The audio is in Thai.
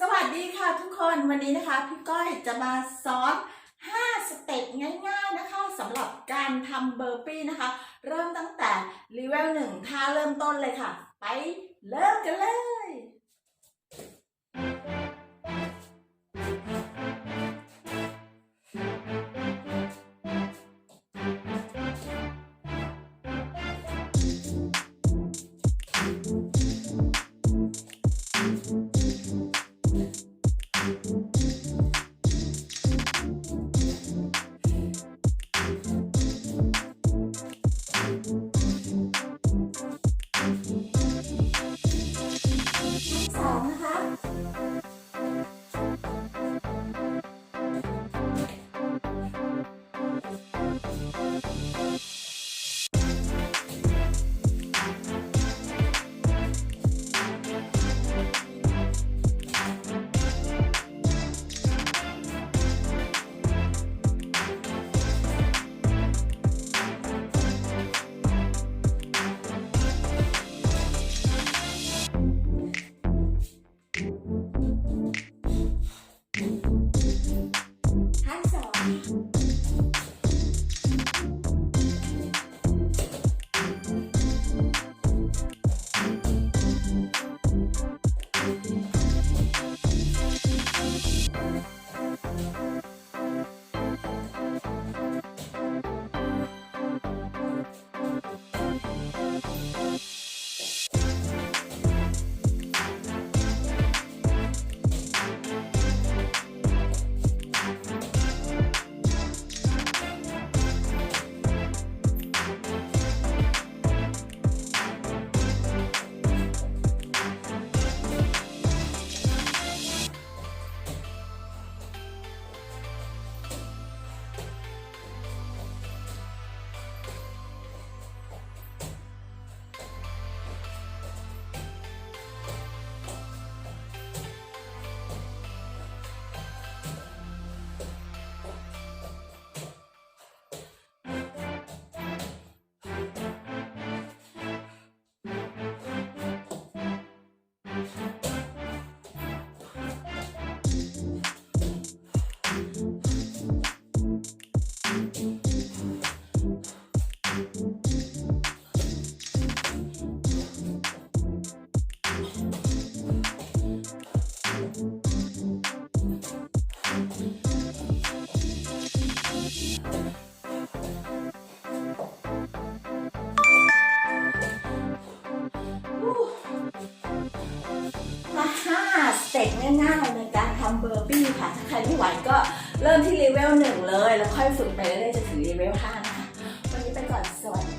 สวัสดีค่ะทุกคนวันนี้นะคะพี่ก้อยจะมาสอน5สเต็ปง่ายๆนะคะสำหรับการทำเบอร์ปี้นะคะ เริ่มตั้งแต่เลเวลหนึ่งท่าเริ่มต้นเลยค่ะ ไปเริ่มกันเลย รไม่ไหวก็เริ่มที่เลเวลหนึ่งเลย แล้วค่อยฝึกไปเรื่อยๆจะถึงเลเวลห้านะวันนี้ไปก่อนสวัสดี